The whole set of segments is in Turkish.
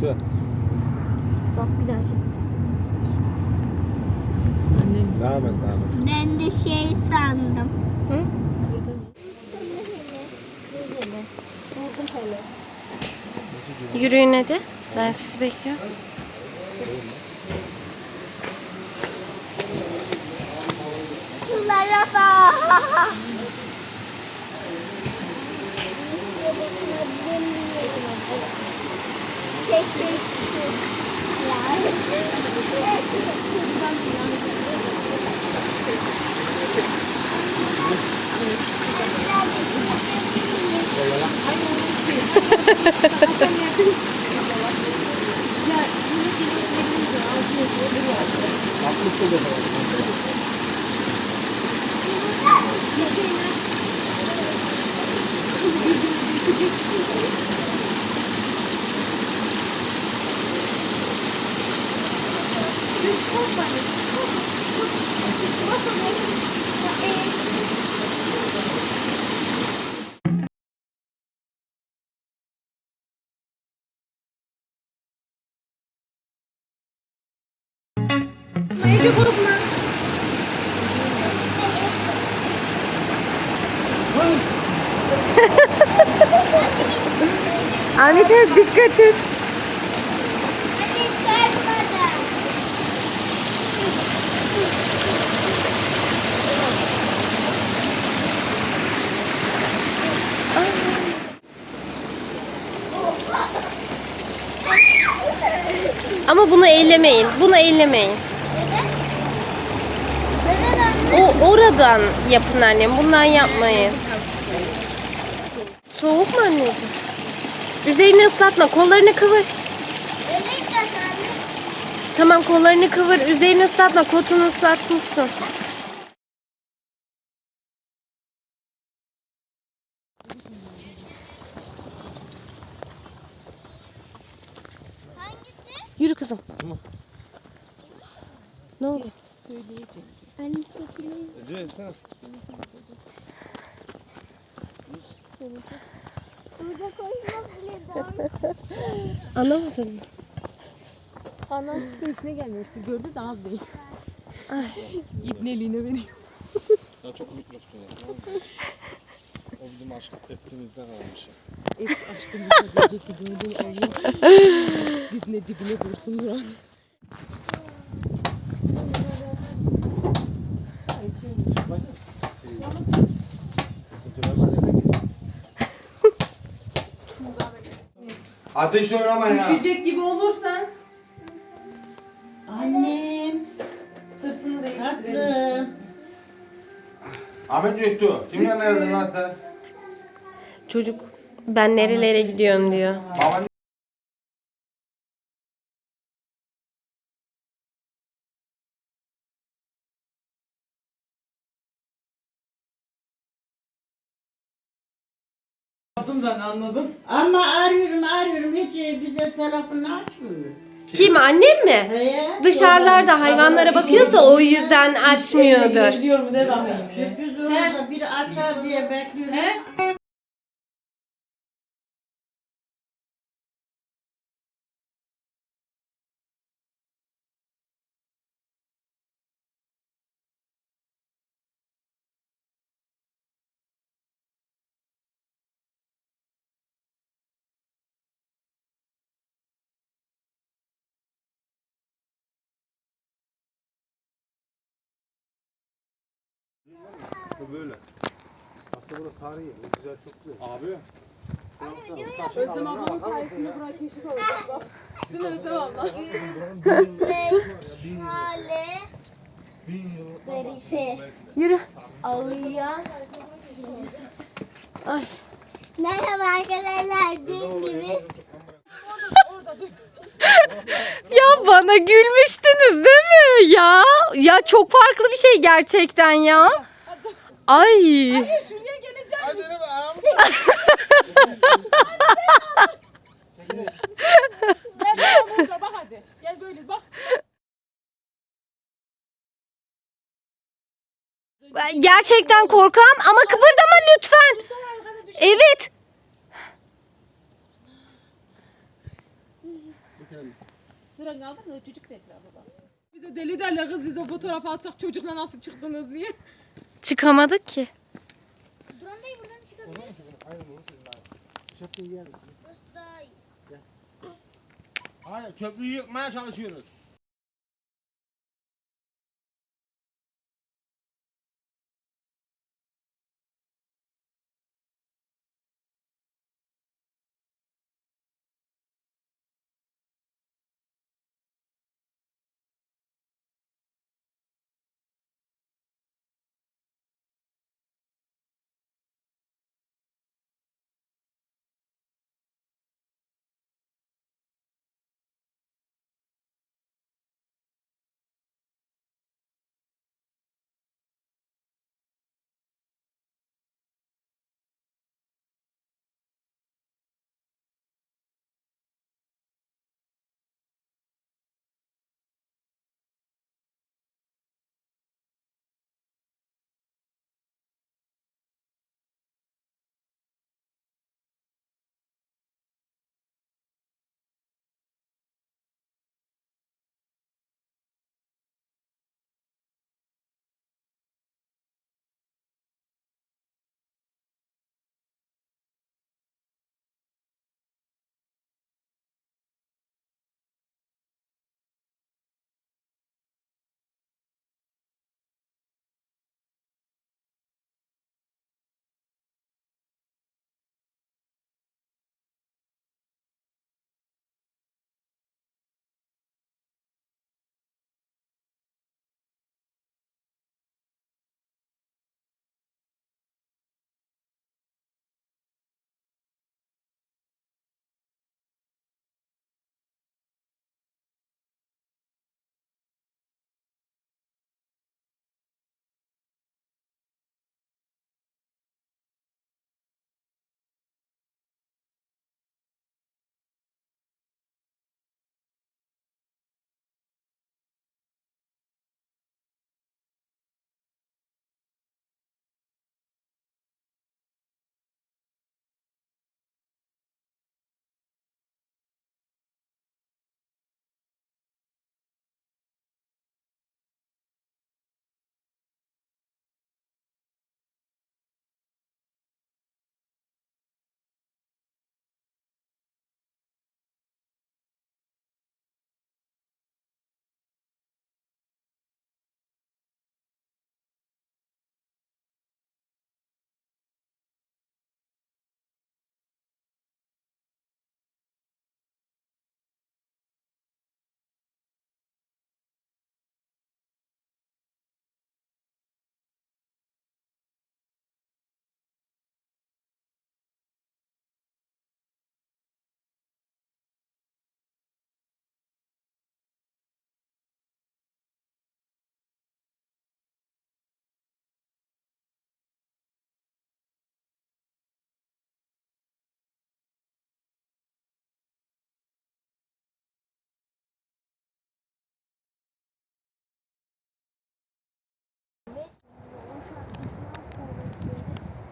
Güzel. Bak bir daha çek. Devam et devam et. Ben de şey sandım. Hı? Yürüyün hadi. Ben sizi bekliyorum. Sulara bak. Ece grubuna. Ahmet Ez dikkat et. Hadi çarpmadan. Ama bunu ellemeyin. Bunu ellemeyin. O oradan yapın annem. Bundan yapmayın. Soğuk mu anneciğim? Üzerini ıslatma. Kollarını kıvır. Tamam kollarını kıvır. Üzerini ıslatma. Kotunu ıslatmışsın. Yürü kızım. Ne oldu? Anne çekileyim. Ece sen. Burada koymak bile doğru. Anlamadın mı? Anlaştık işine gelmemişti. Gördü de az değil. İbneliğine veriyor. Ya çok mikrofon O bizim aşk etkimizden almış. Es aşkımıza gelecek ki gördüğün Allah. Dibine dibine dursun Murat. Ateş oynama ya. Düşecek gibi olursan Annem, sırtını değiştirelim. tatlım. Ahmet Göktuğ. Kim yanına geldin sen? Çocuk ben nerelere gidiyorum diyor. Baban Aldım ben anladım. Ama arıyorum arıyorum hiç bize telefonunu açmıyor. Kim annem mi? He? Dışarılarda hayvanlara bakıyorsa o yüzden açmıyordur. Geliyor mu de bakayım. bir. Sürpriz olursa biri açar diye bekliyorum. He? Bu böyle. Aslında burada tarihi. Bu güzel çok güzel. Abi. Özlem ablanın sayesinde buraya keşif olacak. Değil mi Özlem abla? Hale. Zarife. Yürü. Ağlayan. Ay. Merhaba arkadaşlar. Dün gibi. Ya bana gülmüştünüz değil mi? Ya ya çok farklı bir şey gerçekten ya. Ay. Şuraya geleceğim. Hadi yürü be. Gel bana burada bak hadi. Gel böyle bak. Ben gerçekten korkam ama kıpırdama lütfen. Evet. Duran kaldır da çocuk da etrafa baksın. Bize deli derler kız biz o fotoğraf alsak çocukla nasıl çıktınız diye. Çıkamadık ki. Duran Bey buradan çıkabilir. Daha iyi. Hayır köprüyü yıkmaya çalışıyoruz.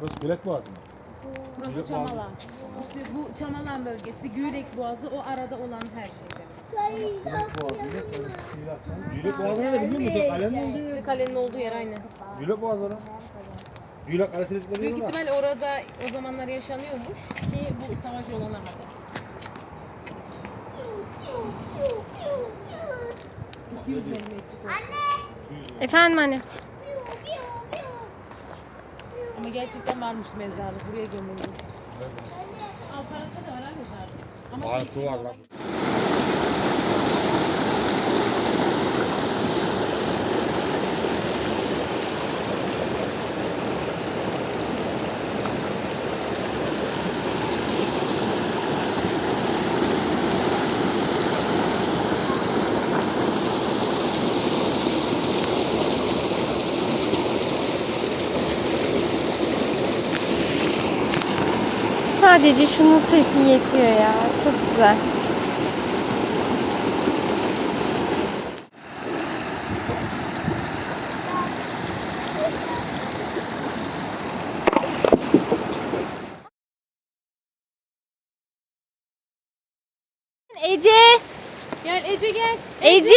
Burası Gölek Boğazı mı? Burası Çamalan. İşte bu Çamalan bölgesi, Güyrek Boğazı o arada olan her şey demek. Gülük boğazını da biliyor musun? Kalenin olduğu İşte kalenin olduğu yer aynı. Gülük boğazını. Gülük elektrik Büyük ihtimal orada o zamanlar yaşanıyormuş ki bu savaş olana kadar. 200 milimetrik oldu. Efendim anne. Ama gerçekten varmış mezarlık. Buraya gömülmüş. Alt tarafta da var ha mezarlık. Ama Aa, şey, su var lan. Sadece şunun sesi yetiyor ya. Çok güzel. Ece Ece. Gel Ece gel. Ece.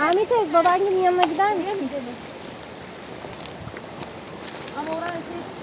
Ahmet Ez babaannenin yanına gider misin? Ama oranın şey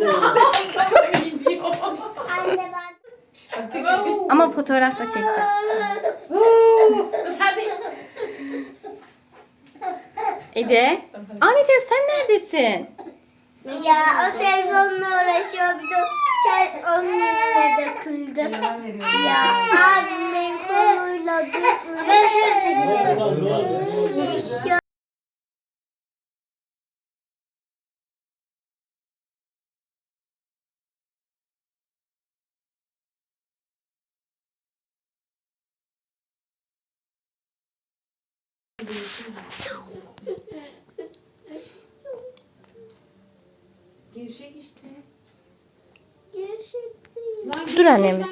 görünür mü? Anne ben. Ama fotoğraf da çekeceğim. Ece. Ahmet Ez sen neredesin? Ya o telefonla uğraşıyor bir de çay onun yüzüne döküldü. Ya abim benim konuyla döküldü. Ya Gevşek işte. Gerçekten. Lan Dur annem.